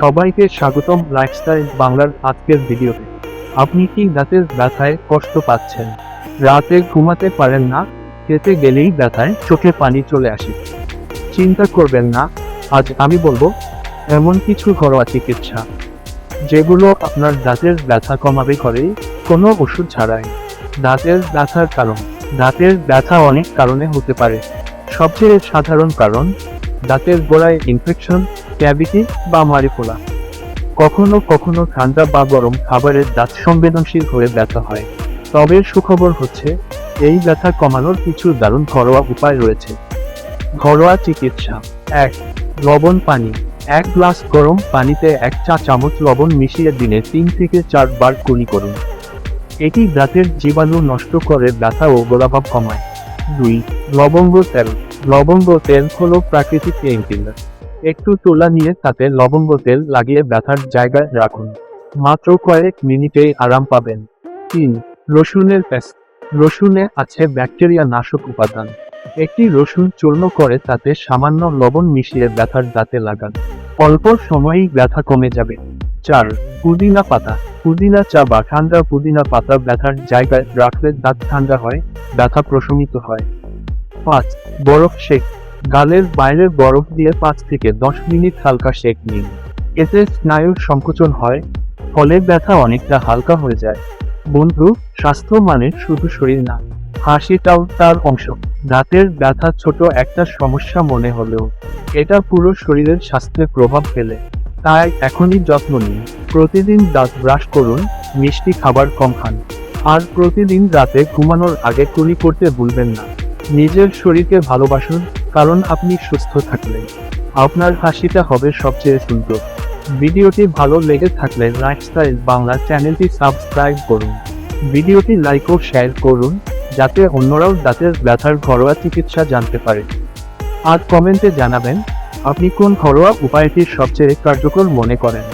সবাইকে স্বাগতম লাইফস্টাইল বাংলার আজকের ভিডিওতে। আপনি কি দাঁতের ব্যথায় কষ্ট পাচ্ছেন? রাতে ঘুমাতে পারেন না, খেতে গেলেই ব্যথায় চোখে পানি চলে আসে। চিন্তা করবেন না, আজ আমি বলব, এমন কিছু ঘরোয়া চিকিৎসা, যেগুলো আপনার দাঁতের ব্যথা কমাবে করে, কোনো ওষুধ ছাড়াই। দাঁতের ব্যথার কারণ, দাঁতের ব্যথা অনেক কারণে হতে পারে। সবচেয়ে সাধারণ কারণ দাঁতের গোড়ায় ইনফেকশন ক্যাভিটি বা মারি ফোলা কখনো কখনো ঠান্ডা বা গরম খাবারের দাঁত সংবেদনশীল হয়ে ব্যথা হয়। তবে সুখবর হচ্ছে, এই ব্যথা কমানোর কিছু দারুণ ঘরোয়া উপায় রয়েছে। ঘরোয়া চিকিৎসা। এক, লবণ পানি। এক গ্লাস গরম পানিতে এক চা চামচ লবণ মিশিয়ে দিনে তিন থেকে চারবার কুলি করুন। এটি দাঁতের জীবাণু নষ্ট করে ব্যথা ও গোলাভাব কমায়। দুই, লবঙ্গ তেল। লবঙ্গ তেল হল প্রাকৃতিক পেইনকিলার। একটু তোলা নিয়ে তাতে লবঙ্গ তেল লাগিয়ে ব্যথার জায়গায় রাখুন। মাত্র কয়েক মিনিটেই আরাম পাবেন। তিন, রসুনের পেস্ট। রসুনে আছে ব্যাকটেরিয়া নাশক উপাদান। একটি রসুন চূর্ণ করে তাতে সামান্য লবণ মিশিয়ে ব্যথার দাঁতে লাগান। অল্প সময়েই ব্যথা কমে যাবে। চার, পুদিনা পাতা। পুদিনা চা বা ঠান্ডা পুদিনা পাতা ব্যথার জায়গায় রাখলে দাঁত ঠান্ডা হয়, ব্যথা প্রশমিত হয়। পাঁচ, বরফ শেক। গালের বাইরে বরফ দিয়ে পাঁচ থেকে দশ মিনিট হালকা শেক নিন। এতে স্নায়ুর সংকোচন হয়, ফলে ব্যথা অনেকটা হালকা হয়ে যায়। বন্ধু, স্বাস্থ্য মানে শুধু শরীর না হাসিটাও তার অংশ। দাঁতের ব্যথা ছোট একটা সমস্যা মনে হলেও, এটা পুরো শরীরের স্বাস্থ্যে প্রভাব ফেলে। তাই এখনই যত্ন নিন। প্রতিদিন দাঁত ব্রাশ করুন, মিষ্টি খাবার কম খান। আর প্রতিদিন রাতে ঘুমানোর আগে কুলি করতে ভুলবেন না। নিজের শরীরকে ভালোবাসুন, কারণ আপনি সুস্থ থাকলে আপনার হাসিটা হবে সবচেয়ে সুন্দর। ভিডিওটি ভালো লেগে থাকলে লাইফস্টাইল বাংলা চ্যানেলটি সাবস্ক্রাইব করুন। ভিডিওটি লাইক ও শেয়ার করুন, যাতে অন্যরাও দাঁতের ব্যথার ঘরোয়া চিকিৎসা জানতে পারে। আর কমেন্টে জানাবেন, আপনি কোন ঘরোয়া উপায়টি সবচেয়ে কার্যকর মনে করেন?